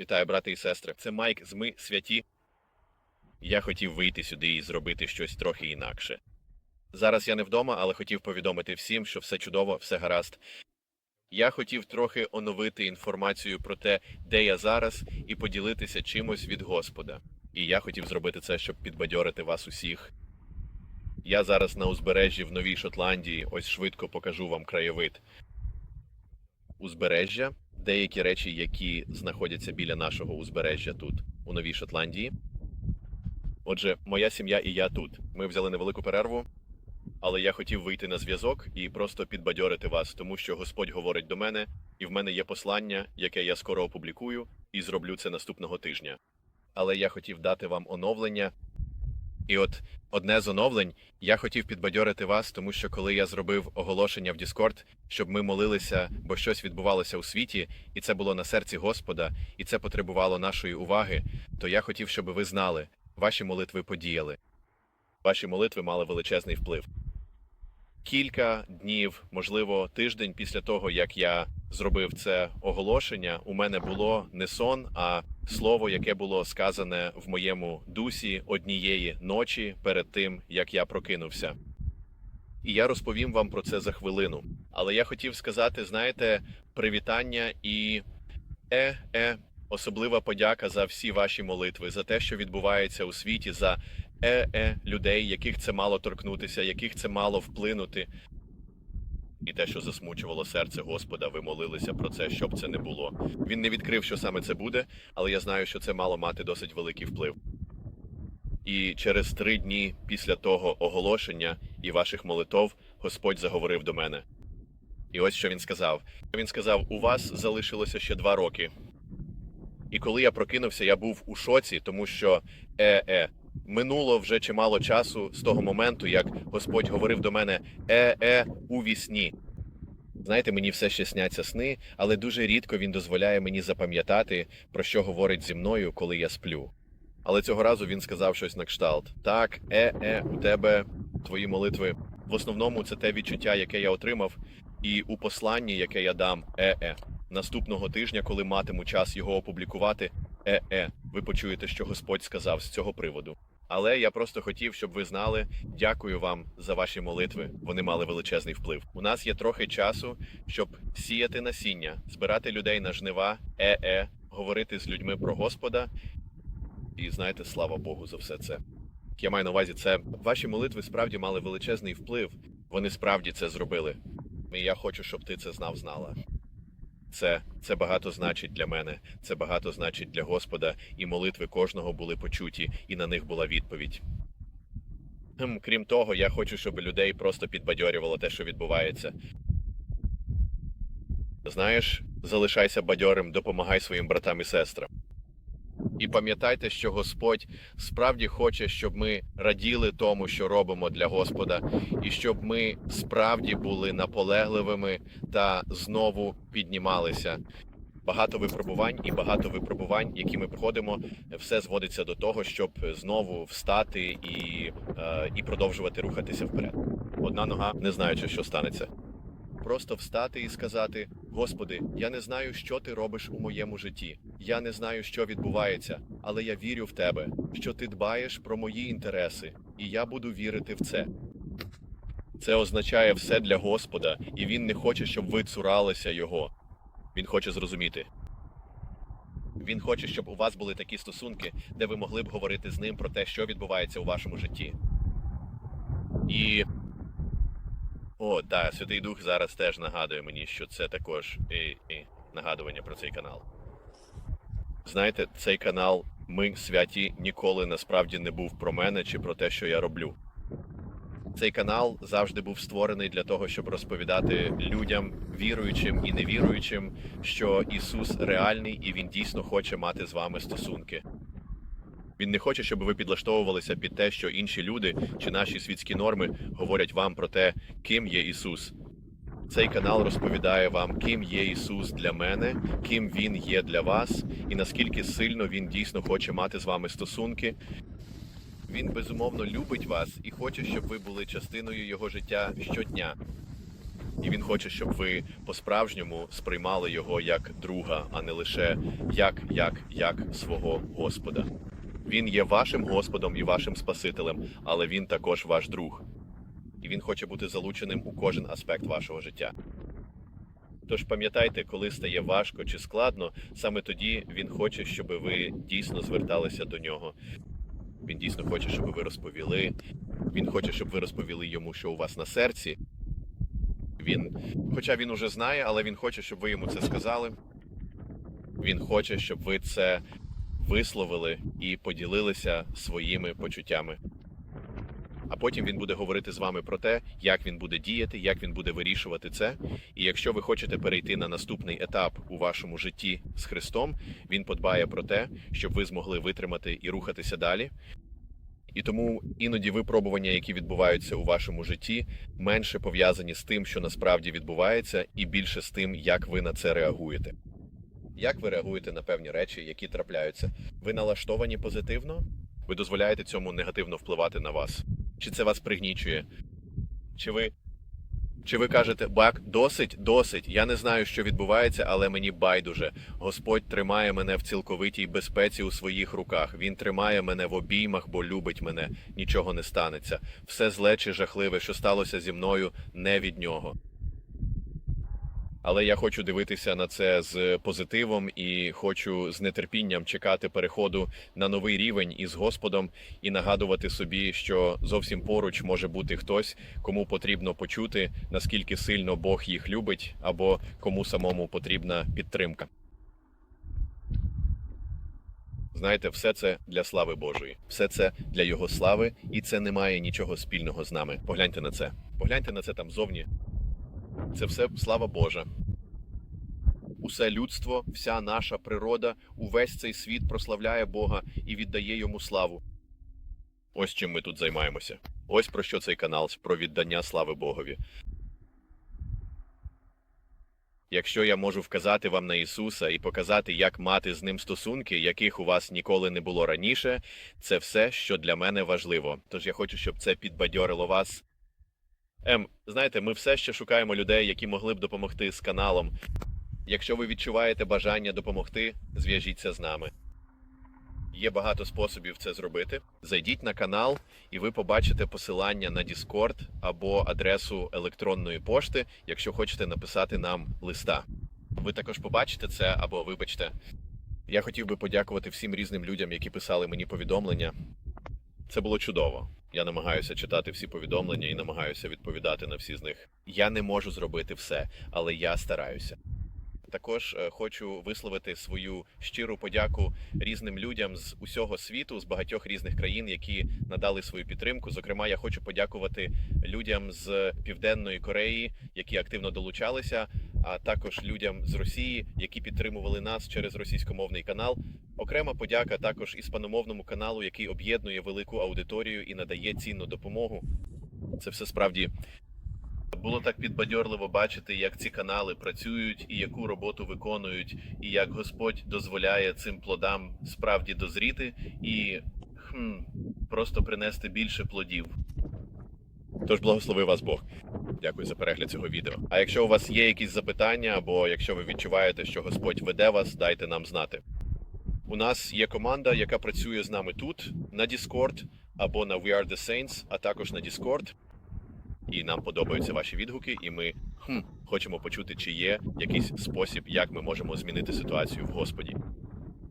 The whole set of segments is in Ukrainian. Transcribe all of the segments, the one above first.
Вітаю, брати і сестри. Це Майк з Ми святі. Я хотів вийти сюди і зробити щось трохи інакше. Зараз я не вдома, але хотів повідомити всім, що все чудово, все гаразд. Я хотів трохи оновити інформацію про те, де я зараз, і поділитися чимось від Господа. І я хотів зробити це, щоб підбадьорити вас усіх. Я зараз на узбережжі в Новій Шотландії, ось швидко покажу вам краєвид. Узбережжя, деякі речі, які знаходяться біля нашого узбережжя тут, у Новій Шотландії. Отже, моя сім'я і я тут. Ми взяли невелику перерву, але я хотів вийти на зв'язок і просто підбадьорити вас, тому що Господь говорить до мене, і в мене є послання, яке я скоро опублікую, і зроблю це наступного тижня. Але я хотів дати вам оновлення. І от одне з оновлень я хотів підбадьорити вас, тому що коли я зробив оголошення в Discord, щоб ми молилися, бо щось відбувалося у світі, і це було на серці Господа, і це потребувало нашої уваги, то я хотів, щоб ви знали, ваші молитви подіяли. Ваші молитви мали величезний вплив. Кілька днів, можливо, тиждень після того, як я зробив це оголошення, у мене було не сон, а слово, яке було сказане в моєму дусі однієї ночі перед тим, як я прокинувся. І я розповім вам про це за хвилину. Але я хотів сказати, знаєте, привітання і е-е, особлива подяка за всі ваші молитви, за те, що відбувається у світі, за е-е людей, яких це мало торкнутися, яких це мало вплинути. І те, що засмучувало серце Господа, ви молилися про це, щоб це не було. Він не відкрив, що саме це буде, але я знаю, що це мало мати досить великий вплив. І через три дні після того оголошення і ваших молитов Господь заговорив до мене. І ось що він сказав: Він сказав: У вас залишилося ще два роки. І коли я прокинувся, я був у шоці, тому що е-е, минуло вже чимало часу з того моменту, як Господь говорив до мене е-е у вісні. Знаєте, мені все ще сняться сни, але дуже рідко він дозволяє мені запам'ятати, про що говорить зі мною, коли я сплю. Але цього разу він сказав щось на кшталт: так, е-е, у тебе твої молитви. В основному це те відчуття, яке я отримав, і у посланні, яке я дам, е-е. Наступного тижня, коли матиму час його опублікувати, е-е, ви почуєте, що Господь сказав з цього приводу. Але я просто хотів, щоб ви знали, дякую вам за ваші молитви. Вони мали величезний вплив. У нас є трохи часу, щоб сіяти насіння, збирати людей на жнива, е-е, говорити з людьми про Господа. І знаєте, слава Богу за все це. Я маю на увазі, це ваші молитви справді мали величезний вплив. Вони справді це зробили. І я хочу, щоб ти це знав, знала. Це, це багато значить для мене, це багато значить для Господа, і молитви кожного були почуті, і на них була відповідь. Крім того, я хочу, щоб людей просто підбадьорювало те, що відбувається. Знаєш, залишайся бадьорим, допомагай своїм братам і сестрам. І пам'ятайте, що Господь справді хоче, щоб ми раділи тому, що робимо для Господа, і щоб ми справді були наполегливими та знову піднімалися. Багато випробувань і багато випробувань, які ми проходимо, все зводиться до того, щоб знову встати і, е, і продовжувати рухатися вперед. Одна нога, не знаючи, що станеться. Просто встати і сказати: Господи, я не знаю, що ти робиш у моєму житті. Я не знаю, що відбувається, але я вірю в тебе, що ти дбаєш про мої інтереси, і я буду вірити в це. Це означає все для Господа, і Він не хоче, щоб ви цуралися його. Він хоче зрозуміти. Він хоче, щоб у вас були такі стосунки, де ви могли б говорити з ним про те, що відбувається у вашому житті. І. О, так, Святий Дух зараз теж нагадує мені, що це також і, і нагадування про цей канал. Знаєте, цей канал Ми святі ніколи насправді не був про мене чи про те, що я роблю. Цей канал завжди був створений для того, щоб розповідати людям, віруючим і невіруючим, що Ісус реальний і Він дійсно хоче мати з вами стосунки. Він не хоче, щоб ви підлаштовувалися під те, що інші люди чи наші світські норми говорять вам про те, ким є Ісус. Цей канал розповідає вам, ким є Ісус для мене, ким Він є для вас, і наскільки сильно Він дійсно хоче мати з вами стосунки. Він безумовно любить вас і хоче, щоб ви були частиною Його життя щодня. І він хоче, щоб ви по-справжньому сприймали його як друга, а не лише як, як, як свого Господа. Він є вашим Господом і вашим Спасителем, але він також ваш друг. І він хоче бути залученим у кожен аспект вашого життя. Тож пам'ятайте, коли стає важко чи складно, саме тоді він хоче, щоб ви дійсно зверталися до нього. Він дійсно хоче, щоб ви розповіли. Він хоче, щоб ви розповіли йому, що у вас на серці. Він, хоча він уже знає, але він хоче, щоб ви йому це сказали. Він хоче, щоб ви це висловили і поділилися своїми почуттями. А потім він буде говорити з вами про те, як він буде діяти, як він буде вирішувати це. І якщо ви хочете перейти на наступний етап у вашому житті з Христом, він подбає про те, щоб ви змогли витримати і рухатися далі. І тому іноді випробування, які відбуваються у вашому житті, менше пов'язані з тим, що насправді відбувається, і більше з тим, як ви на це реагуєте. Як ви реагуєте на певні речі, які трапляються? Ви налаштовані позитивно? Ви дозволяєте цьому негативно впливати на вас? Чи це вас пригнічує? Чи ви чи ви кажете, бак, досить, досить. Я не знаю, що відбувається, але мені байдуже. Господь тримає мене в цілковитій безпеці у своїх руках. Він тримає мене в обіймах, бо любить мене. Нічого не станеться. Все зле чи жахливе, що сталося зі мною, не від нього. Але я хочу дивитися на це з позитивом і хочу з нетерпінням чекати переходу на новий рівень із Господом і нагадувати собі, що зовсім поруч може бути хтось, кому потрібно почути, наскільки сильно Бог їх любить, або кому самому потрібна підтримка. Знаєте, все це для слави Божої, все це для Його слави, і це не має нічого спільного з нами. Погляньте на це. Погляньте на це там зовні. Це все слава Божа. Усе людство, вся наша природа, увесь цей світ прославляє Бога і віддає йому славу. Ось чим ми тут займаємося. Ось про що цей канал про віддання слави Богові. Якщо я можу вказати вам на Ісуса і показати, як мати з ним стосунки, яких у вас ніколи не було раніше, це все, що для мене важливо. Тож я хочу, щоб це підбадьорило вас. Ем, знаєте, ми все ще шукаємо людей, які могли б допомогти з каналом. Якщо ви відчуваєте бажання допомогти, зв'яжіться з нами. Є багато способів це зробити. Зайдіть на канал, і ви побачите посилання на Discord або адресу електронної пошти, якщо хочете написати нам листа. Ви також побачите це або вибачте. Я хотів би подякувати всім різним людям, які писали мені повідомлення. Це було чудово. Я намагаюся читати всі повідомлення і намагаюся відповідати на всі з них. Я не можу зробити все, але я стараюся. Також е, хочу висловити свою щиру подяку різним людям з усього світу, з багатьох різних країн, які надали свою підтримку. Зокрема, я хочу подякувати людям з Південної Кореї, які активно долучалися, а також людям з Росії, які підтримували нас через російськомовний канал. Окрема подяка також іспаномовному каналу, який об'єднує велику аудиторію і надає цінну допомогу. Це все справді було так підбадьорливо бачити, як ці канали працюють і яку роботу виконують, і як Господь дозволяє цим плодам справді дозріти і хм, просто принести більше плодів. Тож благослови вас Бог. Дякую за перегляд цього відео. А якщо у вас є якісь запитання, або якщо ви відчуваєте, що Господь веде вас, дайте нам знати. У нас є команда, яка працює з нами тут, на Discord або на We Are The Saints, а також на Discord. І нам подобаються ваші відгуки, і ми хм, хочемо почути, чи є якийсь спосіб, як ми можемо змінити ситуацію в Господі.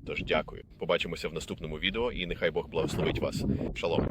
Тож дякую. Побачимося в наступному відео, і нехай Бог благословить вас. Шалом.